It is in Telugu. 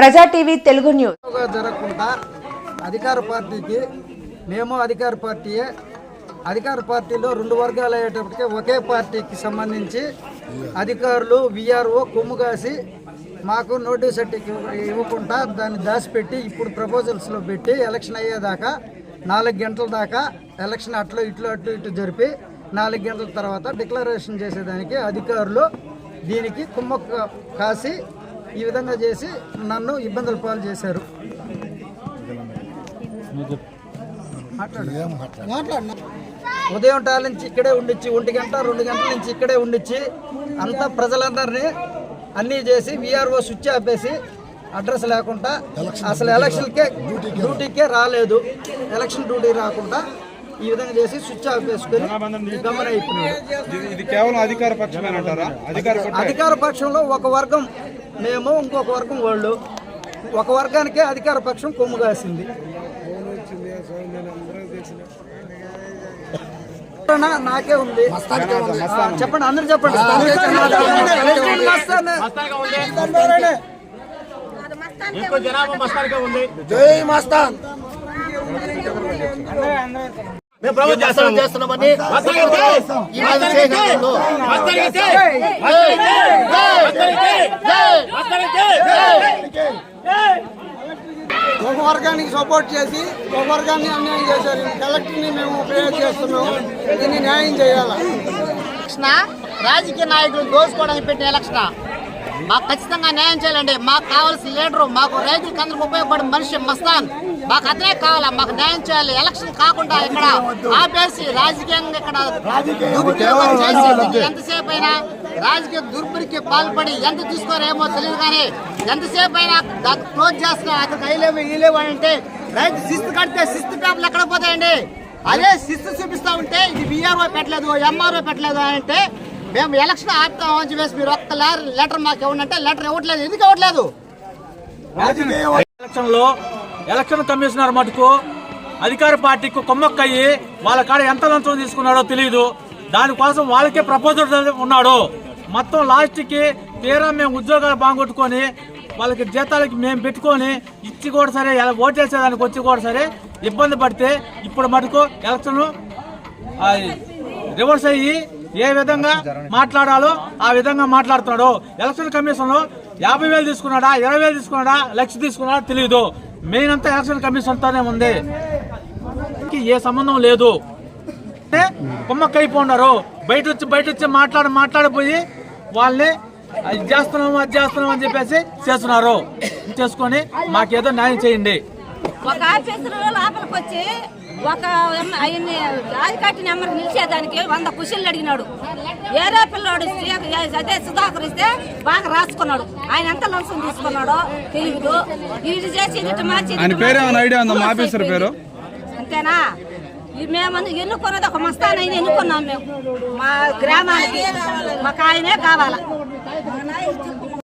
ప్రజా టీవీ తెలుగు న్యూస్. జరగకుండా అధికార పార్టీకి మేము అధికార పార్టీయే. అధికార పార్టీలో రెండు వర్గాలు అయ్యేటప్పటికే ఒకే పార్టీకి సంబంధించి అధికారులు విఆర్ఓ కొమ్ము కాసి మాకు నోటీస్ సర్టిఫికేట్ ఇవ్వకుండా దాన్ని దాచిపెట్టి ఇప్పుడు ప్రపోజల్స్లో పెట్టి ఎలక్షన్ అయ్యేదాకా నాలుగు గంటల దాకా ఎలక్షన్ అట్లు ఇట్లు అటు ఇటు జరిపి నాలుగు గంటల తర్వాత డిక్లరేషన్ చేసేదానికి అధికారులు దీనికి కుమ్మ కాసి ఈ విధంగా చేసి నన్ను ఇబ్బందుల పాలు చేశారు. మాట్లాడు. ఉదయం టాల నుంచి ఇక్కడే ఉండిచ్చి ఒంటి గంట రెండు గంటల నుంచి ఇక్కడే ఉండిచ్చి అంతా ప్రజలందరినీ అన్నీ చేసి విఆర్ఓ స్విచ్ ఆపేసి అడ్రస్ లేకుండా అసలు ఎలక్షన్కే డ్యూటీకే రాలేదు. ఎలక్షన్ డ్యూటీ రాకుండా ఈ విధంగా చేసి స్విచ్ ఆఫ్ చేసుకుని ఇది- కేవలం అధికార పక్షమేనంటారా? అధికార పక్ష- అధికార పక్షంలో ఒక వర్గం మేము ఇంకొక వర్గం వాళ్ళు ఒక వర్గానికే అధికార పక్షం కొమ్ము కాసింది నాకే ఉంది చెప్పండి అందరు చెప్పండి ప్రెసిడెంట్ మస్తానే. మేము ప్రభుత్వం చేస్తున్నామని. ఒక వర్గానికి సపోర్ట్ చేసి ఒక వర్గాన్ని అన్యాయం చేశారు. కలెక్టర్ని మేము ప్రేయర్ చేస్తున్నాం. దీన్ని న్యాయం చేయాలి? రాజకీయ నాయకులు దోచుకోవడానికి పెట్టిన ఎలక్షన్? మాకు ఖచ్చితంగా న్యాయం చేయాలండి. మాకు కావాల్సిన లీడరు మాకు రైతులకు అందరికి ఉపయోగపడే మనిషి మస్తాన్. మాకు అతనే కావాలా? మాకు న్యాయం చేయాలి. ఎలక్షన్ కాకుండా ఇక్కడ ఆపేసి రాజకీయంగా ఇక్కడ చేసి ఎంతసేపు అయినా రాజకీయ దుర్బరికి పాల్పడి ఎంత తీసుకోరేమో తెలియదు కానీ ఎంతసేపు అయినా క్లోజ్ చేస్తున్నారు అక్కడ అయిలేవు ఈలేవు అని అంటే రైతు శిస్తు కడితే శిస్తు పేపర్లు ఎక్కడ పోతాయండి? అదే శిస్తు చూపిస్తా ఉంటే ఇది విఆర్ఓ పెట్టలేదు ఎంఆర్ఓ పెట్టలేదు అని అంటే మేము ఎలక్షన్ ఆపుతాం అని చెప్పేసి మీరు ఒక్క లెటర్ మాకు ఇవ్వండి లెటర్ ఇవ్వట్లేదు. ఎందుకు ఇవ్వట్లేదు? ఎలక్షన్లో ఎలక్షన్ కమిషనర్ మటుకు అధికార పార్టీకి కొమ్మక్కయ్యి వాళ్ళ కాడ ఎంత లంచం తీసుకున్నాడో తెలియదు దానికోసం వాళ్ళకే ప్రపోజల్ ఉన్నాడు. మొత్తం లాస్ట్కి తీరా మేము ఉద్యోగాలు బాగొట్టుకొని వాళ్ళకి జీతాలకి మేము పెట్టుకొని ఇచ్చి కూడా సరే ఎలా ఓటేసేదానికి వచ్చి కూడా సరే ఇబ్బంది పడితే ఇప్పుడు మటుకు ఎలక్షన్ రివర్స్ అయ్యి ఏ విధంగా మాట్లాడాలో ఆ విధంగా మాట్లాడుతున్నాడు. ఎలక్షన్ కమిషన్లో యాభై వేలు తీసుకున్నాడా ఇరవై వేలు తీసుకున్నాడా లక్ష తీసుకున్నాడా తెలియదు మెయిన్ అంతా ఎలక్షన్ కమిషన్ తోనే ఉంది ఏ సంబంధం లేదు. అంటే కుమ్మక్కైపోన్నారు బయట వచ్చి బయట వచ్చి మాట్లాడి మాట్లాడిపోయి వాళ్ళని అది చేస్తున్నాము అది చేస్తున్నాము అని చెప్పేసి చేస్తున్నారు. చేసుకొని మాకేదో న్యాయం చేయండి. ఒక ఆఫీసర్ లోపలికి వచ్చి ఒక ఆయన్ని రాజకాటి నెంబర్ నిలిచేదానికి వంద కుషన్లు అడిగినాడు. ఏరే పిల్లోడు అదే సుధాకర్ ఇస్తే బాగా రాసుకున్నాడు. ఆయన ఎంత లంచం తీసుకున్నాడో తెలియదు ఇది చేసి మార్చి పేరు? అంతేనా? మేము ఎన్నుకున్నది ఒక మస్తానైనా ఎన్నుకున్నాం మేము. మా గ్రామానికి మాకు ఆయనే కావాలా.